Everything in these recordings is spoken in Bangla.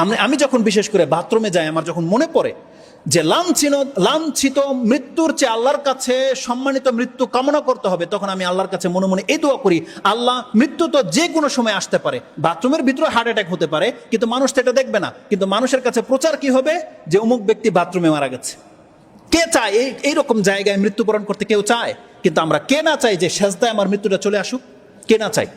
আমি আমি যখন বিশেষ করে বাথরুমে যাই, আমার যখন মনে পড়ে যে লাঞ্ছিত লাঞ্ছিত মৃত্যুর চেয়ে আল্লাহর কাছে সম্মানিত মৃত্যু কামনা করতে হবে, তখন আমি আল্লাহর কাছে মনে মনে এই দোয়া করি, আল্লাহ মৃত্যু তো যে কোনো সময় আসতে পারে। বাথরুমের ভিতরে হার্ট অ্যাটাক হতে পারে, কিন্তু মানুষ তো এটা দেখবে না। কিন্তু মানুষের কাছে প্রচার কি হবে? যে অমুক ব্যক্তি বাথরুমে মারা গেছে। কে চায়? এই এইরকম জায়গায় মৃত্যুবরণ করতে কেউ চায়? কিন্তু আমরা কে না চাই যে শেষদায় আমার মৃত্যুটা চলে আসুক? কে না চাই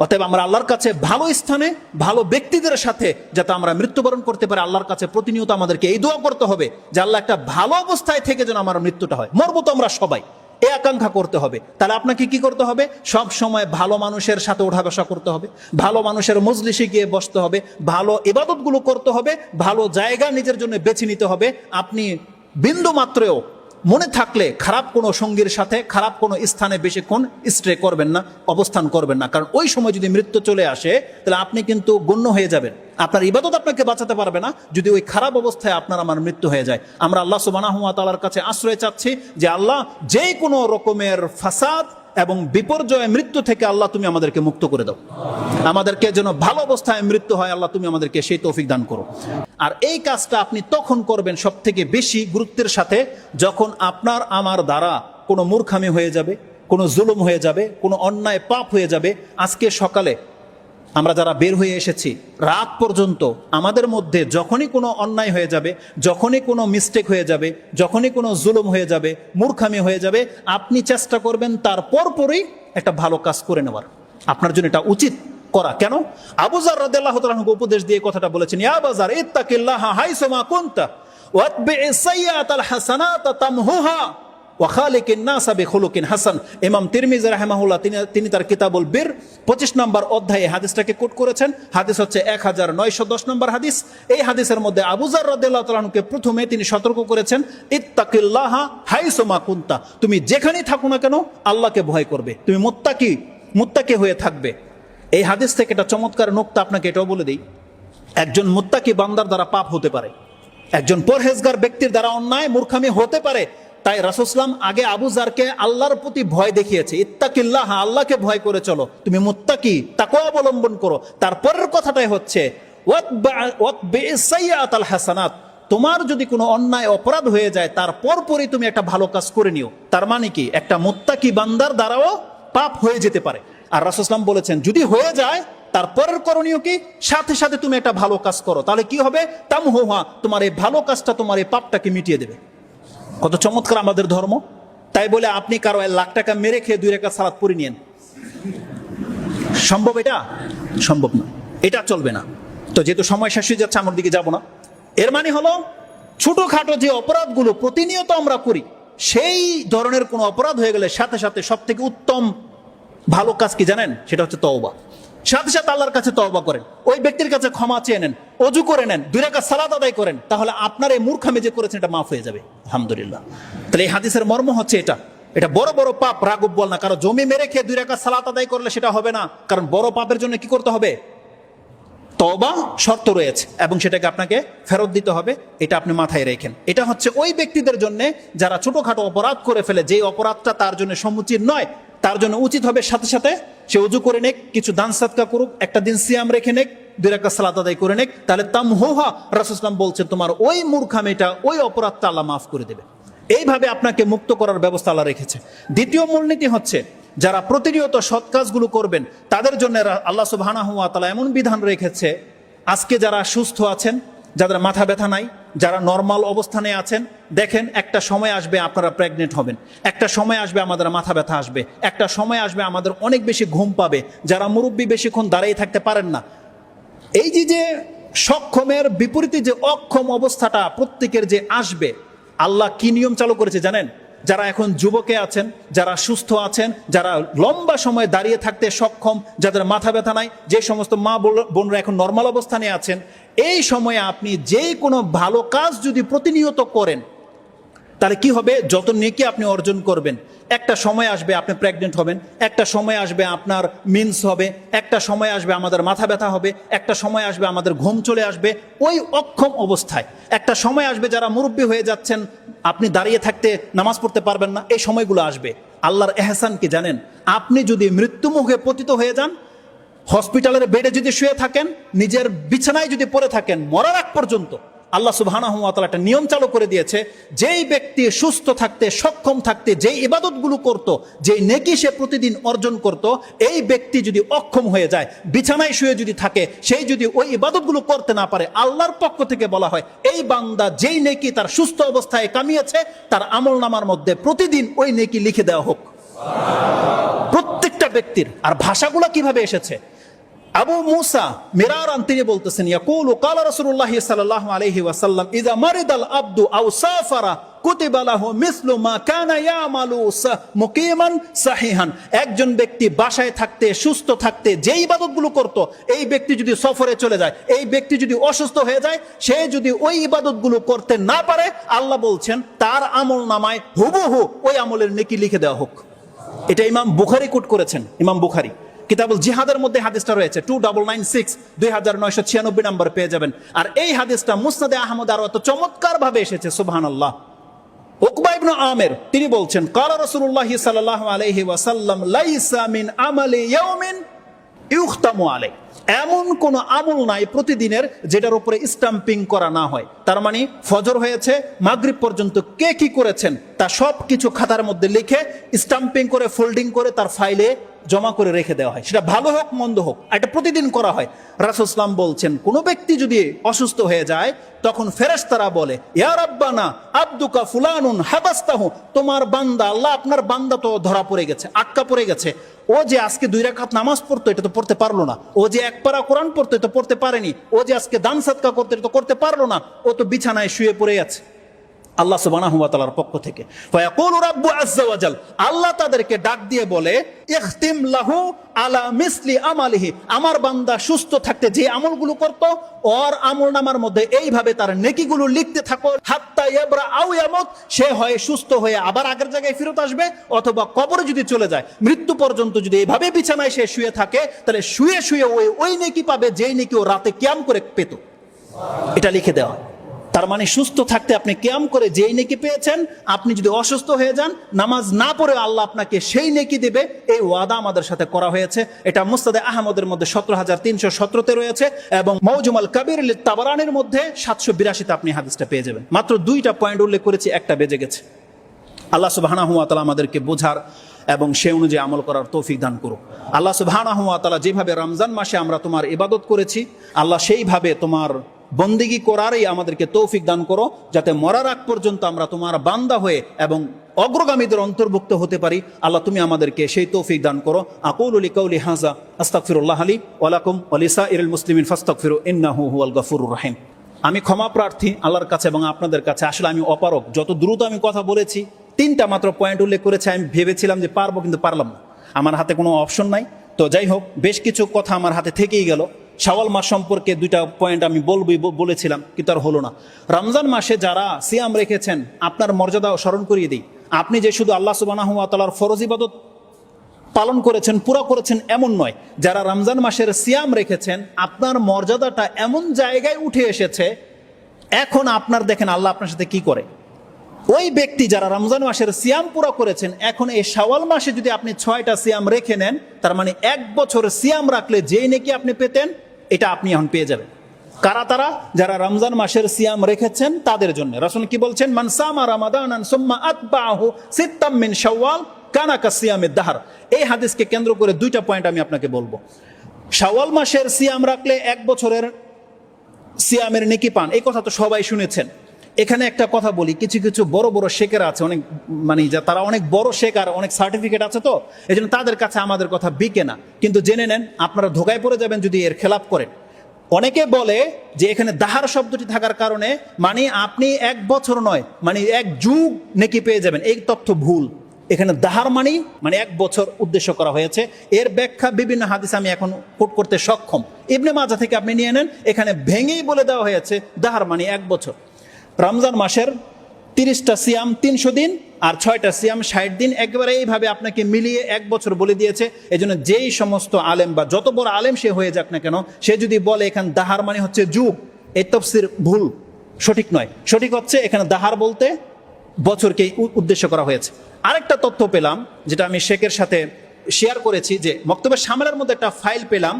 অতএব আমরা আল্লাহর কাছে ভালো স্থানে, ভালো ব্যক্তিদের সাথে যাতে আমরা মৃত্যুবরণ করতে পারি, আল্লাহর কাছে প্রতিনিয়ত আমাদেরকে এই দোয়া করতে হবে যে আল্লাহ একটা ভালো অবস্থায় থেকে যেন আমার মৃত্যুটা হয়। মরবো তো আমরা সবাই। এ আকাঙ্ক্ষা করতে হবে। তাহলে আপনাকে কি করতে হবে? সব সময় ভালো মানুষের সাথে ওঠা বসা করতে হবে। ভালো মানুষের মজলিসে গিয়ে বসতে হবে। ভালো ইবাদতগুলো করতে হবে। ভালো জায়গা নিজের জন্য বেছে নিতে হবে। আপনি বিন্দু মাত্রেও মনে থাকলে খারাপ কোনো সঙ্গীর সাথে, খারাপ কোনো স্থানে বেশিক্ষণ স্ট্রে করবেন না, অবস্থান করবেন না। কারণ ওই সময় যদি মৃত্যু চলে আসে, তাহলে আপনি কিন্তু গণ্য হয়ে যাবেন। আপনার ইবাদত আপনাকে বাঁচাতে পারবে না, যদি ওই খারাপ অবস্থায় আপনার আমার মৃত্যু হয়ে যায়। আমরা আল্লাহ সুবাহ তালার কাছে আশ্রয় চাচ্ছি যে আল্লাহ যে কোনো রকমের ফাসাদ এবং বিপর্যয়ে মৃত্যু থেকে আল্লাহ তুমি আমাদেরকে মুক্ত করে দাও। আমাদেরকে যেন ভালো অবস্থায় মৃত্যু হয়, আল্লাহ তুমি আমাদেরকে সেই তৌফিক দান করো। আর এই কাজটা আপনি তখন করবেন সব থেকে বেশি গুরুত্বের সাথে যখন আপনার আমার দ্বারা কোনো মূর্খামি হয়ে যাবে, কোনো জুলুম হয়ে যাবে, কোনো অন্যায় পাপ হয়ে যাবে। আজকে সকালে আমরা যারা বের হয়ে এসেছি, রাত পর্যন্ত আমাদের মধ্যে যখনই কোনো অন্যায় হয়ে যাবে, যখনই কোনো মিস্টেক হয়ে যাবে, যখনই কোনো জুলুম হয়ে যাবে, মূর্খামি হয়ে যাবে, আপনি চেষ্টা করবেন তার পরপরই একটা ভালো কাজ করে নেওয়ার। আপনার জন্য এটা উচিত করা। কেন? আবুজার রাদিয়াল্লাহু তাআলাকে উপদেশ দিয়ে কথাটা বলেছেন, ইয়া বাজার ইত্তাকিল্লাহা হাইসুমা কুনতা ওয়াতবি সাইয়্যাতাল হাসানাতা তামহুহা। ওয়াখালিকিন নাসা বিখুলুকিন হাসান। ইমাম তিরমিজি রাহিমাহুল্লাহ, তিনি তিনি তার কিতাবুল বীর, পঁচিশ নম্বর অধ্যায়ে হাদিসটাকে কোট করেছেন। হাদিস হচ্ছে এক হাজার নয়শো দশ নম্বর হাদিস। এই হাদিসের মধ্যে আবুজার রাদিয়াল্লাহু তাআলাকে প্রথমে তিনি সতর্ক করেছেন, ইত্তাকিল্লাহা হাইসুমা কুনতা। তুমি যেখানেই থাকো না কেন, আল্লাহকে ভয় করবে। তুমি মুত্তাকি মুত্তাকি হয়ে থাকবে। এই হাদিস থেকে একটা চমৎকার নোক্তা আপনাকে এটাও বলে দিই। একজন মুত্তাকি বান্দার দ্বারা পাপ হতে পারে। একজন পরহেজগার ব্যক্তির দ্বারা অন্যায়, মূর্খামি হতে পারে। তাই রাসুসলাম আগে আবু জারকে আল্লাহর প্রতি ভয় দেখিয়েছে, ইত্তাকিল্লাহ, আল্লাহকে ভয় করে চলো তুমি মুত্তাকি তাকে অবলম্বন করো। তারপরের কথাটাই হচ্ছে হাসানাত। তোমার যদি কোনো অন্যায়, অপরাধ হয়ে যায়, তার পরপরই তুমি একটা ভালো কাজ করে নিও। তার মানে কি? একটা মুত্তাকি বান্দার দ্বারাও পাপ হয়ে যেতে পারে। আর রাসুসলাম বলেছেন, যদি হয়ে যায় তারপরের করণীয় কি? সাথে সাথে তুমি একটা ভালো কাজ করো। তাহলে কি হবে? তাম হোহা তোমার এই ভালো কাজটা তোমার এই পাপটাকে মিটিয়ে দেবে। কত চমৎকার আমাদের ধর্ম। তাই বলে আপনি কারও এক লাখ টাকা মেরে খেয়ে দুই রেখা সালাদ পরে নিয়েন। সম্ভব এটা? সম্ভব না। এটা চলবে না। তো যেহেতু সময় শেষ হয়ে যাচ্ছে, আমার দিকে যাব না। এর মানে হলো, ছোটখাটো যে অপরাধগুলো প্রতিনিয়ত আমরা করি, সেই ধরনের কোনো অপরাধ হয়ে গেলে সাথে সাথে সব থেকে উত্তম ভালো কাজ কি জানেন? সেটা হচ্ছে তওবা। সাথে সাথে আল্লাহর কাছে তওবা করেন। ওই ব্যক্তির কাছে ক্ষমা চেয়ে নেন, অজু করে নেন, দুই রাকাত সালাদ আদায় করেন, তাহলে আপনার এই মূর্খামি যে করেছেন এটা মাফ হয়ে যাবে। আলহামদুলিল্লাহ। তাহলে এই হাদিসের মর্ম হচ্ছে এটা। এটা বড় বড় পাপ রাগব বল না। কারণ জমি মেরে খেয়ে দুই রাকাত সালাত আদায় করলে সেটা হবে না। কারণ বড় পাপের জন্য কি করতে হবে? তবা শর্ত রয়েছে এবং সেটাকে আপনাকে ফেরত দিতে হবে। এটা আপনি মাথায় রেখেন। এটা হচ্ছে ওই ব্যক্তিদের জন্য যারা ছোটখাটো অপরাধ করে ফেলে যে অপরাধটা তার জন্য সমুচিত নয়, তার জন্য উচিত হবে সাথে সাথে সে উজু করে নেক, কিছু দান সাদকা করুক, একটা দিন সিয়াম রেখে নেক, দুই একটা সালাত আদায় করে নেক, তাহলে তাম হোহা রাসুসলাম বলছেন, তোমার ওই মূর্খামিটা, ওই অপরাধটা আল্লাহ মাফ করে দেবে। এইভাবে আপনাকে মুক্ত করার ব্যবস্থা আল্লাহ রেখেছে। দ্বিতীয় মূলনীতি হচ্ছে, যারা প্রতিনিয়ত সৎ কাজগুলো করবেন, তাদের জন্য আল্লাহ হুয়া তালা এমন বিধান রেখেছে, আজকে যারা সুস্থ আছেন, যাদের মাথা ব্যথা নাই যারা নর্মাল অবস্থানে আছেন, দেখেন একটা সময় আসবে আপনারা প্রেগনেন্ট হবেন। একটা সময় আসবে আমাদের মাথা ব্যথা আসবে। একটা সময় আসবে আমাদের অনেক বেশি ঘুম পাবে। যারা মুরব্বী বেশিক্ষণ দাঁড়িয়ে থাকতে পারেন না। এই যে যে সক্ষমের বিপরীতে যে অক্ষম অবস্থাটা প্রত্যেকের যে আসবে, আল্লাহ কি নিয়ম চালু করেছে জানেন? যারা এখন যুবকে আছেন, যারা সুস্থ আছেন, যারা লম্বা সময় দাঁড়িয়ে থাকতে সক্ষম, যাদের মাথা ব্যথা নাই, যে সমস্ত মা বোনরা এখন নর্মাল অবস্থানে আছেন, এই সময়ে আপনি যে কোনো ভালো কাজ যদি প্রতিনিয়ত করেন তাহলে কি হবে? যত নেকি আপনি অর্জন করবেন, একটা সময় আসবে আপনি প্রেগনেন্ট হবেন, একটা সময় আসবে আপনার মিন্স হবে, একটা সময় আসবে আমাদের মাথা ব্যথা হবে, একটা সময় আসবে আমাদের ঘুম চলে আসবে, ওই অক্ষম অবস্থায়। একটা সময় আসবে যারা মুরব্বী হয়ে যাচ্ছেন, আপনি দাঁড়িয়ে থাকতে নামাজ পড়তে পারবেন না, এই সময়গুলো আসবে। আল্লাহর এহসান কি জানেন? আপনি যদি মৃত্যুমুখে পতিত হয়ে যান হসপিটালের বেডে যদি শুয়ে থাকেন, নিজের বিছানায় যদি পড়ে থাকেন, মরার আগ পর্যন্ত আল্লাহ সুবহানাহু ওয়া একটা নিয়ম চালু করে দিয়েছে, যেই ব্যক্তি সুস্থ থাকতে সক্ষম থাকতে যেই ইবাদতগুলো করত, যেই নেকি সে প্রতিদিন অর্জন করত, এই ব্যক্তি যদি অক্ষম হয়ে যায়, বিছানায় শুয়ে যদি থাকে সেই যদি ওই ইবাদতগুলো করতে না পারে, আল্লাহর পক্ষ থেকে বলা হয়, এই বান্দা যেই নেকি তার সুস্থ অবস্থায় কামিয়েছে, তার আমল নামার মধ্যে প্রতিদিন ওই নেকি লিখে দেওয়া হোক। প্রত্যেকটা ব্যক্তির, আর ভাষাগুলো কীভাবে এসেছে? আবু মুসা মিরারান তিনি বলতেছেন, ইয়াকুলু কালা রাসূলুল্লাহ সাল্লাল্লাহু আলাইহি ওয়াসাল্লাম ইযা মারিদাল আবদু আও সাফারা কুতিবা লাহু মিসলু মা কানা ইয়ামালু মুকিমান সাহিহান। একজন ব্যক্তি বাসায় থাকতে, সুস্থ থাকতে যে ইবাদতগুলো করত, এই ব্যক্তি যদি সফরে চলে যায়, এই ব্যক্তি যদি অসুস্থ হয়ে যায়, সে যদি ওই ইবাদতগুলো করতে না পারে, আল্লাহ বলছেন, তার আমল নামায় হুবহু ওই আমলের নেকি লিখে দেওয়া হোক। এটা ইমাম বুখারি কোট করেছেন, ইমাম বুখারি। কিতাবুল জিহাদের মধ্যে হাদিসটা রয়েছে। টু ডাবল নাইন সিক্স দুই হাজার নয়শো ছিয়ানব্বই নম্বর পেয়ে যাবেন। আর এই হাদিসটা মুসনাদে আহমদ আরও এত চমৎকার ভাবে এসেছে সুবহান আল্লাহ আমের, তিনি বলছেন ওয়াসাল্লাম মিন এমন কোন আমল নাই প্রতিদিনের যেটার উপরে স্টাম্পিং করা না হয়। তার মানে ফজর হয়েছে, মাগরিব পর্যন্ত কে কি করেছেন, তা সব কিছু খাতার মধ্যে লিখে স্টাম্পিং করে ফোল্ডিং করে তার ফাইলে জমা করে রেখে দেওয়া হয়। সেটা ভালো হোক, মন্দ হোক এটা প্রতিদিন করা হয়। রাসুসলাম বলছেন, কোনো ব্যক্তি যদি অসুস্থ হয়ে যায়, তখন ফেরেশতারা বলে, ইয়া রাব্বানা, আব্দুকা ফুলানুন হাবাস্তাহু। তোমার বান্দা, আল্লাহ আপনার বান্দা তো ধরা পড়ে গেছে, আটকা পড়ে গেছে। ও যে আজকে দুই রাকাত নামাজ পড়তো, এটা তো পড়তে পারল না। ও যে এক পারা কোরআন পড়তো, এটা পড়তে পারেনি। ও যে আজকে দান সাদকা করতে, এটা তো করতে পারল না। ও তো বিছানায় শুয়ে পড়ে আছে। আল্লাহ সুবহানাহু ওয়া তাআলার পক্ষ থেকে। আল্লাহ তাদেরকে ডাক দিয়ে বলে, ইখতিম লাহু আলা মিসলি আমালিহি। আমার বান্দা সুস্থ থাকতে যে আমলগুলো করত, ওর আমল নামার মধ্যে এইভাবে তার নেকিগুলো লিখতে থাকো। হাত্তা ইয়াবরা আও ইয়ামুত। সে হয় সুস্থ হয়ে আবার আগের জায়গায় ফেরত আসবে অথবা কবরে যদি চলে যায়। মৃত্যু পর্যন্ত যদি এইভাবে বিছানায় সে শুয়ে থাকে, তাহলে শুয়ে শুয়ে ওই ওই নেকি পাবে যেই নেকি ও রাতে ক্যাম করে পেত। এটা লিখে দেওয়া। তার মানে সুস্থ থাকতে আপনি ক্যাম করে যেই নেকি পেয়েছেন, আপনি যদি অসুস্থ হয়ে যান, নামাজ না পড়ে আল্লাহ আপনাকে সেই নেকি দেবে। এই ওয়াদা আমাদের সাথে করা হয়েছে। এটা মুস্তাদে আহমদের মধ্যে সতেরো হাজার তিনশো সতেরোতে রয়েছে এবং মৌজুমাল কবির তাবারানের মধ্যে সাতশো বিরাশিতে আপনি হাদিসটা পেয়ে যাবেন। মাত্র দুইটা পয়েন্ট উল্লেখ করেছি, একটা বেজে গেছে। আল্লাহ সুবহানাহু ওয়া তাআলা আমাদেরকে বোঝার এবং সে অনুযায়ী আমল করার তৌফিক দান করো আল্লাহ সুবহানাহু ওয়া তাআলা যেভাবে রমজান মাসে আমরা তোমার ইবাদত করেছি, আল্লাহ সেইভাবে তোমার বন্দিগি করারই আমাদেরকে তৌফিক দান করো, যাতে মরার আগ পর্যন্ত আমরা তোমার বান্দা হয়ে এবং অগ্রগামীদের অন্তর্ভুক্ত হতে পারি। আল্লাহ, তুমি আমাদেরকে সেই তৌফিক দান করো। আকুল কৌলি হাজা আস্তাকফিরুল্লাহ আলী ওয়ালাকুম ওয়ালিসা ইরুল মুসলিমিন ফাস্তাকফিরু ইন্নাহু হুয়াল গফুরুর রহিম। আমি ক্ষমা প্রার্থী আল্লাহর কাছে এবং আপনাদের কাছে। আসলে আমি অপারক যত দ্রুত আমি কথা বলেছি, তিনটা মাত্র পয়েন্ট উল্লেখ করেছে, আমি ভেবেছিলাম যে পারব, কিন্তু পারলাম না। আমার হাতে কোনো অপশন নাই। তো যাই হোক, বেশ কিছু কথা আমার হাতে থেকেই গেল। শাওয়াল মাস সম্পর্কে দুইটা পয়েন্ট আমি বলবই বলেছিলাম, কিন্তু আর হলো না। রমজান মাসে যারা সিয়াম রেখেছেন, আপনার মর্যাদা স্মরণ করিয়ে দিই। আপনি যে শুধু আল্লাহ সুবানাহু তালার ফরজ ইবাদত পালন করেছেন, পুরা করেছেন, এমন নয়। যারা রমজান মাসের সিয়াম রেখেছেন, আপনার মর্যাদাটা এমন জায়গায় উঠে এসেছে, এখন আপনার দেখেন আল্লাহ আপনার সাথে কি করে। ওই ব্যক্তি যারা রমজান মাসের সিয়াম পুরা করেছেন, এখন এই শাওয়াল মাসে যদি আপনি ছয়টা সিয়াম রেখে নেন, তার মানে এক বছর সিয়াম রাখলে যেই নাকি আপনি পেতেন এটা আপনি এখন পেয়ে যাবেন। কারা তারা? যারা রমজান মাসের সিয়াম রেখেছেন, তাদের জন্য। রসুল কি বলছেন? মানসামা রামাদান সুম্মা আতবাহু সিত্তাম মিন শাওয়াল কানা কাসিয়ামের দাহার। এই হাদিসকে কেন্দ্র করে দুইটা পয়েন্ট আমি আপনাকে বলব। শাওয়াল মাসের সিয়াম রাখলে এক বছরের সিয়ামের নেকি পান। এই কথা তো সবাই শুনেছেন। এখানে একটা কথা বলি, কিছু কিছু বড় বড় শেখের আছে, অনেক মানে যা, তারা অনেক বড় শেখার অনেক সার্টিফিকেট আছে তো এই জন্য তাদের কাছে আমাদের কথা বিকে না। কিন্তু জেনে নেন, আপনারা ধোকায় পড়ে যাবেন যদি এর খেলাপ করেন। অনেকে বলে যে এখানে দাহার শব্দটি থাকার কারণে মানে আপনি এক বছর নয় মানে এক যুগ নেকি পেয়ে যাবেন, এই তথ্য ভুল। এখানে দাহার মানি মানে এক বছর উদ্দেশ্য করা হয়েছে। এর ব্যাখ্যা বিভিন্ন হাদিস আমি এখন কোট করতে সক্ষম। ইবনে মাজা থেকে আপনি নিয়ে নেন, এখানে ভেঙেই বলে দেওয়া হয়েছে, দাহার মানি এক বছর। রমজান মাসের তিরিশটা সিয়াম তিনশো দিন আর ছয়টা সিয়াম ষাট দিন একেবারে এইভাবে আপনাকে মিলিয়ে এক বছর বলে দিয়েছে। এই জন্য যেই সমস্ত আলেম বা যত বড় আলেম সে হয়ে যাক না কেন, সে যদি বলে এখান দাহার মানে হচ্ছে যুগ এ তফসির ভুল, সঠিক নয়। সঠিক হচ্ছে এখানে দাহার বলতে বছরকে উদ্দেশ্য করা হয়েছে। আরেকটা তথ্য পেলাম, যেটা আমি শেখের সাথে শেয়ার করেছি যে মক্তবের সামলার মধ্যে একটা ফাইল পেলাম,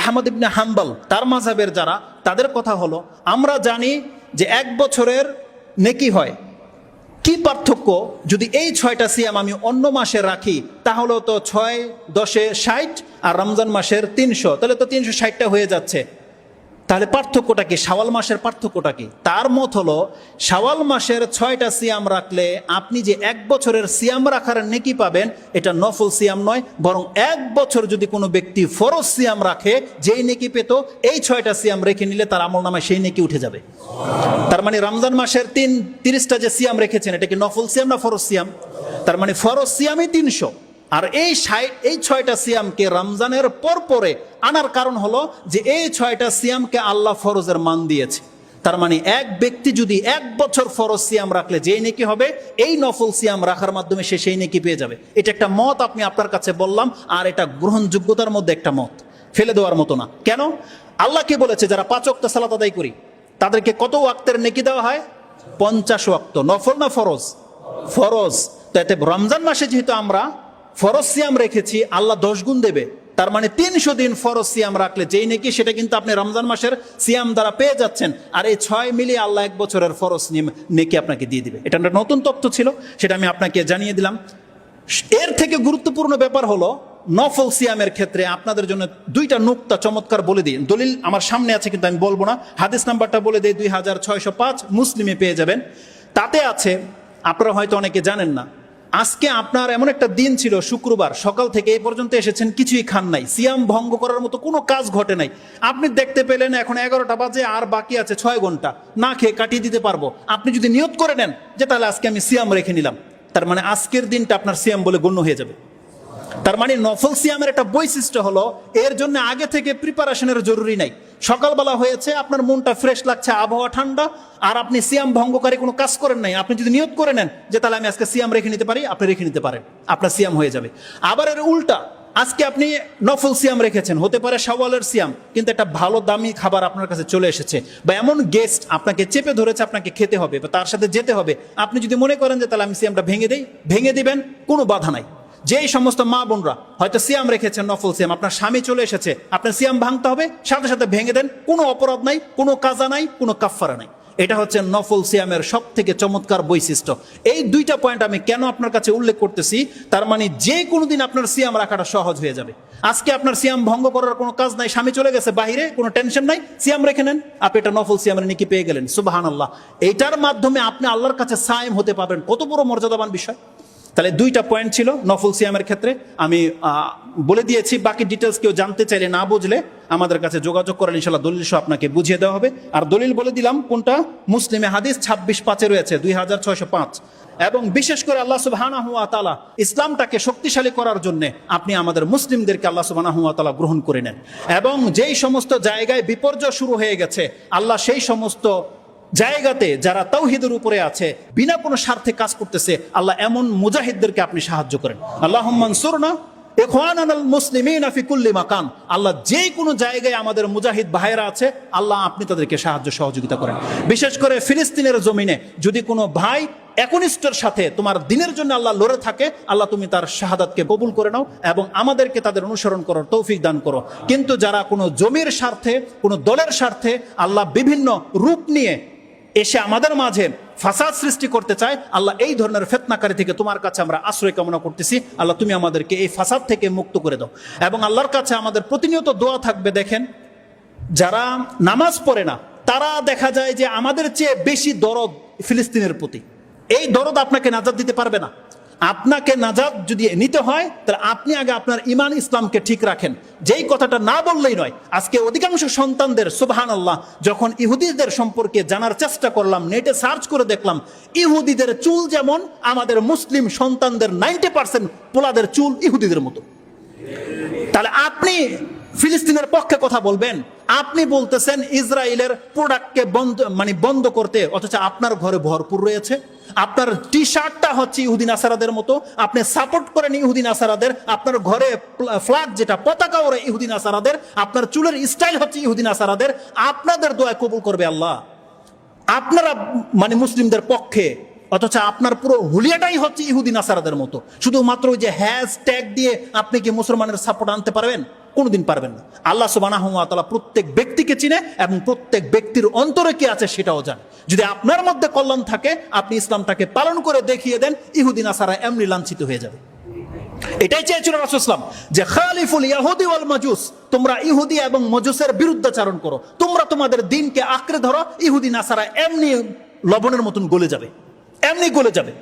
আহমদ ইবনে হাম্বল, তার মাঝাবের যারা, তাদের কথা হলো, আমরা জানি যে এক বছরের নেকি হয়। কি পার্থক্য? যদি এই ছয়টা সিয়াম আমি অন্য মাসে রাখি তাহলে তো ছয়, দশে ষাট আর রমজান মাসের তিনশো। তাহলে তো তিনশো ষাটটা হয়ে যাচ্ছে। তাহলে পার্থক্যটা কি? শাওয়াল মাসের পার্থক্যটা কি? তার মত হলো, শাওয়াল মাসের ছয়টা সিয়াম রাখলে আপনি যে এক বছরের সিয়াম রাখার নেকি পাবেন, এটা নফল সিয়াম নয়, বরং এক বছর যদি কোনো ব্যক্তি ফরজ সিয়াম রাখে, যেই নেকি পেত, এই ছয়টা সিয়াম রেখে নিলে তার আমল নামায় সেই নেকি উঠে যাবে। তার মানে রমজান মাসের তিন, তিরিশটা যে সিয়াম রেখেছেন, এটা কি নফল সিয়াম না ফরজ সিয়াম? তার মানে ফরজ সিয়ামই তিনশো। আর এই এই ছয়টা সিয়ামকে রমজানের পর পরে আনার কারণ হলো যে এই ছয়টা সিয়ামকে আল্লাহ ফরজের মান দিয়েছে। তার মানে এক ব্যক্তি যদি এক বছর ফরজ সিয়াম রাখলে যেই নেকি হবে, এই নফল সিয়াম রাখার মাধ্যমে সে সেই নেকি পেয়ে যাবে। এটা একটা মত আপনি আপনার কাছে বললাম, আর এটা গ্রহণযোগ্যতার মধ্যে একটা মত। ফেলে দেওয়ার মতো না। কেন? আল্লাহ কি বলেছে, যারা পাঁচ অক্ত সালাত আদায় করি, তাদেরকে কত ওয়াক্তের নেকি দেওয়া হয়? পঞ্চাশ ওয়াক্ত। নফল না ফরজ? ফরজ। তো এতে রমজান মাসে যেহেতু আমরা ফরজ সিয়াম রেখেছি, আল্লাহ দশ গুণ দেবে। তার মানে তিনশো দিন ফরজ সিয়াম রাখলে যেই নাকি, সেটা কিন্তু আপনি রমজান মাসের সিয়াম দ্বারা পেয়ে যাচ্ছেন। আর এই ছয় মিলিয়ে আল্লাহ এক বছরের ফরজ নেকি আপনাকে দিয়ে দিবে। এটা একটা নতুন তথ্য ছিল, সেটা আমি আপনাকে জানিয়ে দিলাম। এর থেকে গুরুত্বপূর্ণ ব্যাপার হলো, নফল সিয়ামের ক্ষেত্রে আপনাদের জন্য দুইটা নুক্তা চমৎকার বলে দিই। দলিল আমার সামনে আছে, কিন্তু আমি বলব না। হাদিস নাম্বারটা বলে দিই, দুই হাজার ছয়শো পাঁচ মুসলিমে পেয়ে যাবেন। তাতে আছে, আপনারা হয়তো অনেকে জানেন না আজকে আপনার এমন একটা দিন ছিল, শুক্রবার, সকাল থেকে এই পর্যন্ত এসেছেন, কিছুই খান নাই, সিয়াম ভঙ্গ করার মতো কোনো কাজ ঘটে নাই। আপনি দেখতে পেলেন এখন এগারোটা বাজে, আর বাকি আছে ছয় ঘণ্টা। না খেয়ে কাটিয়ে দিতে পারব। আপনি যদি নিয়ত করে নেন যে তাহলে আজকে আমি সিয়াম রেখে নিলাম। তার মানে আজকের দিনটা আপনার সিয়াম বলে গণ্য হয়ে যাবে। তার মানে নফল সিয়ামের একটা বৈশিষ্ট্য হলো, এর জন্য আগে থেকে প্রিপারেশনের জরুরি নাই। সকালবেলা হয়েছে, আপনার মনটা ফ্রেশ লাগছে, আবহাওয়া ঠান্ডা, আর আপনি সিয়াম ভঙ্গকারী কোনো কাজ করেন নাই। আপনি যদি নিয়োগ করে নেন যে তাহলে আমি আজকে সিয়াম রেখে নিতে পারি, আপনি রেখে নিতে পারেন, আপনার সিয়াম হয়ে যাবে। আবার এর উল্টা, আজকে আপনি নফল সিয়াম রেখেছেন, হতে পারে সওয়ালের সিয়াম, কিন্তু একটা ভালো দামি খাবার আপনার কাছে চলে এসেছে। বা এমন গেস্ট আপনাকে চেপে ধরেছে, আপনাকে খেতে হবে, বা তার সাথে যেতে হবে। আপনি যদি মনে করেন যে তাহলে আমি সিয়ামটা ভেঙে দেই, ভেঙে দিবেন, কোনো বাধা নাই। যেই সমস্ত মা বোনরা, হয়তো সিয়াম রেখেছেন, নফল সিয়াম, আপনার স্বামী চলে এসেছে, আপনার সিয়াম ভাঙতে হবে, সাথে সাথে ভেঙে দেন, কোনো অপরাধ নাই, কোনো কাজা নাই, কোনো কাফফারা নাই। এটা হচ্ছে নফল সিয়ামের সব থেকে চমৎকার বৈশিষ্ট্য। এই দুইটা পয়েন্ট আমি কেন আপনার কাছে উল্লেখ করতেছি, তার মানে যে কোনো দিন আপনার সিয়াম রাখাটা সহজ হয়ে যাবে। আজকে আপনার সিয়াম ভঙ্গ করার কোনো কাজ নাই, স্বামী চলে গেছে, বাহিরে, কোনো টেনশন নাই, সিয়াম রেখে নেন। আপনি এটা নফল সিয়ামের নিকি পেয়ে গেলেন সুবাহান আল্লাহ এটার মাধ্যমে আপনি আল্লাহর কাছে সায়েম হতে পারবেন। কত বড় মর্যাদাবান বিষয়। তাহলে দুইটা পয়েন্ট ছিল নফল সিয়ামের ক্ষেত্রে। আমি বলে দিয়েছি, বাকি ডিটেলস কেউ জানতে চাইলে না বুঝলে আমাদের কাছে যোগাযোগ করেন ইনশাল্লাহ দলিল সহ আপনাকে বুঝিয়ে দেওয়া হবে। আর দলিল বলে দিলাম কোনটা? মুসলিমে হাদিস ছাব্বিশ পাঁচে রয়েছে, দুই হাজার ছয়শো পাঁচ। এবং বিশেষ করে আল্লাহ তালা ইসলামটাকে শক্তিশালী করার জন্য আপনি আমাদের মুসলিমদেরকে আল্লাহ তালা গ্রহণ করে নেন। এবং যেই সমস্ত জায়গায় বিপর্যয় শুরু হয়ে গেছে, আল্লাহ সেই সমস্ত জায়গাতে যারা তাওহিদের উপরে আছে, বিনা কোনো স্বার্থে কাজ করতেছে, আল্লাহ এমন মুজাহিদদেরকে আপনি সাহায্য করেন। আল্লাহ মনসুর না মুসলিমিন কুল্লি মাকান। আল্লাহ যে কোনো জায়গায় আমাদের মুজাহিদ ভাইরা আছে, আল্লাহ আপনি তাদেরকে সাহায্য সহযোগিতা করেন। বিশেষ করে ফিলিস্তিনের জমিনে যদি কোনো ভাই একনিষ্ঠের সাথে তোমার দিনের জন্য আল্লাহ লড়ে থাকে, আল্লাহ তুমি তার শাহাদাতকে কবুল করে নাও এবং আমাদেরকে তাদের অনুসরণ করার তৌফিক দান করো। কিন্তু যারা কোনো জমির স্বার্থে, কোনো দলের স্বার্থে আল্লাহ বিভিন্ন রূপ নিয়ে এসে আমাদের মাঝে ফাসাদ সৃষ্টি করতে চায়, আল্লাহ এই ধরনের ফেতনাকারী থেকে তোমার কাছে আমরা আশ্রয় কামনা করতেছি। আল্লাহ, তুমি আমাদেরকে এই ফাসাদ থেকে মুক্ত করে দাও। এবং আল্লাহর কাছে আমাদের প্রতিনিয়ত দোয়া থাকবে, দেখেন, যারা নামাজ পড়ে না, তারা দেখা যায় যে আমাদের চেয়ে বেশি দরদ ফিলিস্তিনের প্রতি। এই দরদ আপনাকে নাজাদ দিতে পারবে না। আপনাকে নাজাদ যদি নিতে হয়, তাহলে আপনি আগে আপনার ইমান ইসলামকে ঠিক রাখেন। যেই কথাটা না বললেই নয়, আজকে অধিকাংশ সন্তানদের সুবহান আল্লাহ যখন ইহুদিদের সম্পর্কে জানার চেষ্টা করলাম, নেটে সার্চ করে দেখলাম, ইহুদিদের চুল যেমন আমাদের মুসলিম সন্তানদের নাইনটি পার্সেন্ট পোলাদের চুল ইহুদিদের মতো। তাহলে আপনি ফিলিস্তিনের পক্ষে কথা বলবেন, আপনি বলতেছেন ইসরায়েলের প্রোডাক্টকে বন্ধ মানে বন্ধ করতে, অথচ আপনার ঘরে ভরপুর রয়েছে। আপনার টি শার্টটা হচ্ছে ইহুদিন আসারাদের মতো। আপনি সাপোর্ট করেন ইহুদিন আসারাদের। আপনার ঘরে ফ্ল্যাগ যেটা, পতাকা ওরা ইহুদিন আসারাদের। আপনার চুলের স্টাইল হচ্ছে ইহুদিন আসারাদের। আপনাদের দোয়া কবুল করবে আল্লাহ। আপনারা মানে মুসলিমদের পক্ষে অথচ আপনার পুরো হুলিয়াটাই হচ্ছে ইহুদিন আসারাদের মতো। শুধুমাত্র ওই যে হ্যাশ ট্যাগ দিয়ে আপনি কি মুসলমানের সাপোর্ট আনতে পারবেন? কোনোদিন পারবেন না। আল্লাহ সুবাহ প্রত্যেক ব্যক্তিকে চিনে এবং প্রত্যেক ব্যক্তির অন্তরে কি আছে সেটাও জানে। যদি আপনার মধ্যে কল্যাণ থাকে, আপনি ইসলামটাকে পালন করে দেখিয়ে দেন ইহুদিন আসারা এমনি লাঞ্ছিত হয়ে যাবে। এটাই চেয়েছিল রাসুসলাম যে খালিফুল ইয়াহুদি ওয়াল মাজুস, তোমরা ইহুদি এবং মজুসের বিরুদ্ধাচারণ করো। তোমরা তোমাদের দিনকে আঁকড়ে ধরো, ইহুদি নাসারা এমনি লবণের মতন গলে যাবে। এমনি গলে যাবে।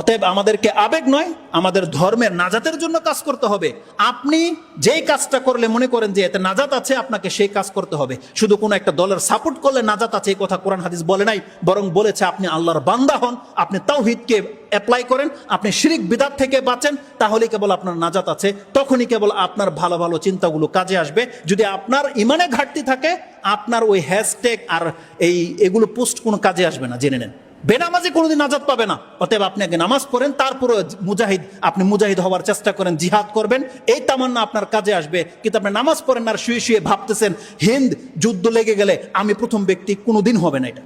অতএব আমাদেরকে আবেগ নয়, আমাদের ধর্মের নাজাতের জন্য কাজ করতে হবে। আপনি যেই কাজটা করলে মনে করেন যে এতে নাজাত আছে, আপনাকে সেই কাজ করতে হবে। শুধু কোনো একটা দলের সাপোর্ট করলে নাজাত আছে, এই কথা কোরআন হাদিস বলে নাই, বরং বলেছে আপনি আল্লাহর বান্দা হন, আপনি তাওহিদকে অ্যাপ্লাই করেন, আপনি শিরিক বিদাত থেকে বাঁচেন তাহলে কেবল আপনার নাজাত আছে, তখনই কেবল আপনার ভালো ভালো চিন্তাগুলো কাজে আসবে। যদি আপনার ইমানে ঘাটতি থাকে, আপনার ওই হ্যাশট্যাগ আর এই, এগুলো পোস্ট কোনো কাজে আসবে না, জেনে নেন। বেনামাজি কোনোদিন নাজাত পাবে না। অতএব আপনি আগে নামাজ পড়েন তারপরে মুজাহিদ, আপনি মুজাহিদ হওয়ার চেষ্টা করেন, জিহাদ করবেন। এই তামান্না আপনার কাজে আসবে। কিন্তু আপনি নামাজ পড়েন আর শুয়ে শুয়ে ভাবতেছেন, হিন্দ যুদ্ধ লেগে গেলে আমি প্রথম ব্যক্তি, কোনোদিন হবে না এটা।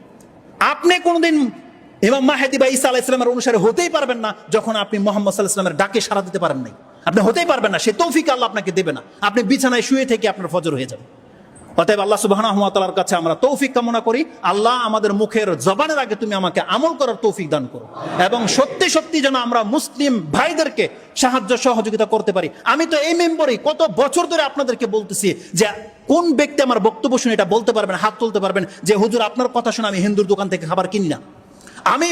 আপনি কোনোদিন ইমাম মাহেদি বা ঈসা আলাহ ইসলামের অনুসারে হতেই পারবেন না যখন আপনি মোহাম্মদ সাল্লাহ ইসলামের ডাকে সারা দিতে পারেন নাই। আপনি হতেই পারবেন না, সে তৌফিক আল্লাহ আপনাকে দেবে না। আপনি বিছানায় শুয়ে থেকে আপনার ফজর হয়ে যাবে। অতএব আল্লাহ সুবাহর কাছে আমরা তৌফিক কামনা করি। আল্লাহ আমাদের মুখের জবানের আগে তুমি আমাকে আমল করার তৌফিক দান করো এবং সত্যি সত্যি যেন আমরা মুসলিম ভাইদেরকে সাহায্য সহযোগিতা করতে পারি। আমি তো এই মেম্বরই কত বছর ধরে আপনাদেরকে বলতেছি যে কোন ব্যক্তি আমার বক্তব্য শুনে এটা বলতে পারবেন, হাত তুলতে পারবেন যে, হুজুর, আপনার কথা শুনে আমি হিন্দুর দোকান থেকে খাবার কিনি না। আমি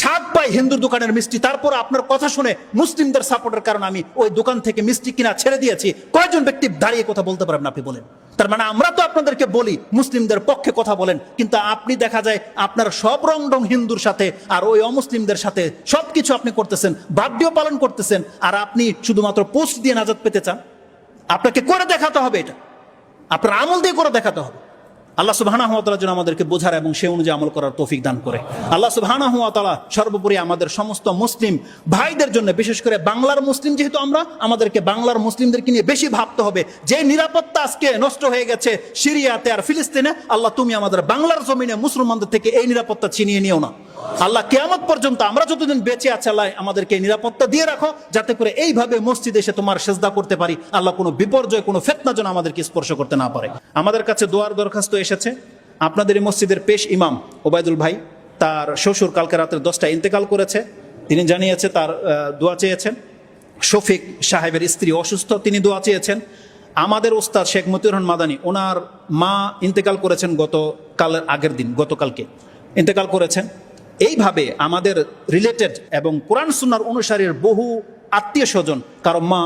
স্বাদ পাই হিন্দুর দোকানের মিষ্টি, তারপর আপনার কথা শুনে মুসলিমদের সাপোর্টের কারণে আমি ওই দোকান থেকে মিষ্টি কিনা ছেড়ে দিয়েছি। কয়েকজন ব্যক্তি দাঁড়িয়ে কথা বলতে পারবেন আপনি বলেন? তার মানে আমরা তো আপনাদেরকে বলি, মুসলিমদের পক্ষে কথা বলেন, কিন্তু আপনি দেখা যায় আপনার সব রং রং হিন্দুর সাথে আর ওই অমুসলিমদের সাথে সব কিছু আপনি করতেছেন বাদ্য পালন করতেছেন, আর আপনি শুধুমাত্র পোস্ট দিয়ে নাজাদ পেতে চান। আপনাকে করে দেখাতে হবে এটা। আপনার আমল দিয়ে করে দেখাতে হবে। আল্লাহ সুবহানাহু ওয়া তাআলা যেন আমাদেরকে বোঝার এবং সে অনুযায়ী আমল করার তৌফিক দান করে। আল্লাহ সুবহানাহু ওয়া তাআলা সর্বোপরি আমাদের সমস্ত মুসলিম ভাইদের জন্য, বিশেষ করে বাংলার মুসলিম যেহেতু আমরা, আমাদেরকে বাংলার মুসলিমদেরকে নিয়ে বেশি ভাবতে হবে। যে নিরাপত্তা আজকে নষ্ট হয়ে গেছে সিরিয়াতে আর ফিলিস্তিনে, আল্লাহ তুমি আমাদের বাংলার জমিনে মুসলমানদের থেকে এই নিরাপত্তা ছিনিয়ে নিও না। আল্লাহ কেয়ামত পর্যন্ত আমরা যতদিন বেঁচে আছে, আল্লাহ আমাদেরকে নিরাপত্তা দিয়ে রাখো, যাতে করে এইভাবে মসজিদে এসে তোমার সেজদা করতে পারি। আল্লাহ কোনো বিপর্যয়, কোনো ফেতনা যেন আমাদেরকে স্পর্শ করতে না পারে। আমাদের কাছে দোয়ার দরখাস্ত এসেছে। আপনাদের এই মসজিদের পেশ ইমাম ওবায়দুল ভাই, তার শ্বশুর কালকে রাতের দশটা ইন্তেকাল করেছে। তিনি জানিয়েছে তার দোয়া চেয়েছেন। শফিক সাহেবের স্ত্রী অসুস্থ, তিনি দোয়া চেয়েছেন। আমাদের ওস্তাদ শেখ মতিউর রহমান মাদানী, ওনার মা ইন্তেকাল করেছেন গতকালের আগের দিন, গতকালকে ইন্তেকাল করেছেন। এইভাবে আমাদের রিলেটেড এবং কোরআন সুনার অনুসারীর বহু আত্মীয় স্বজন, কারও মা,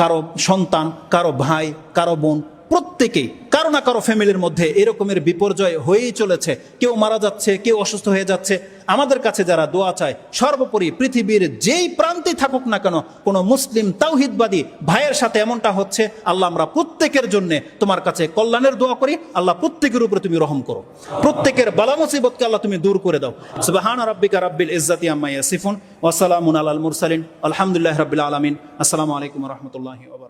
কারও সন্তান, কারও ভাই, কারও বোন, প্রত্যেকেই কারও না কারও ফ্যামিলির মধ্যে, এরকমের বিপর্যয় হয়েই চলেছে। কেউ মারা যাচ্ছে, কেউ অসুস্থ হয়ে যাচ্ছে। আমাদের কাছে যারা দোয়া চায়, সর্বোপরি পৃথিবীর যেই প্রান্তে থাকুক না কেন, কোনো মুসলিম তাওহিদবাদী ভাইয়ের সাথে এমনটা হচ্ছে, আল্লাহ আমরা প্রত্যেকের জন্য তোমার কাছে কল্যাণের দোয়া করি, আল্লাহ প্রত্যেকের উপরে তুমি রহম করো। প্রত্যেকের বালা মুসিবতকে আল্লাহ তুমি দূর করে দাও। সুবাহান রাব্বিকা রাব্বিল ইজ্জাতি আম্মা ইয়াসিফুন, ওয়া সালামুন আলাল মুরসালিন, আলহামদুলিল্লাহি রাব্বিল আলামিন। আসসালামু আলাইকুম ওয়া রাহমাতুল্লাহি ওয়া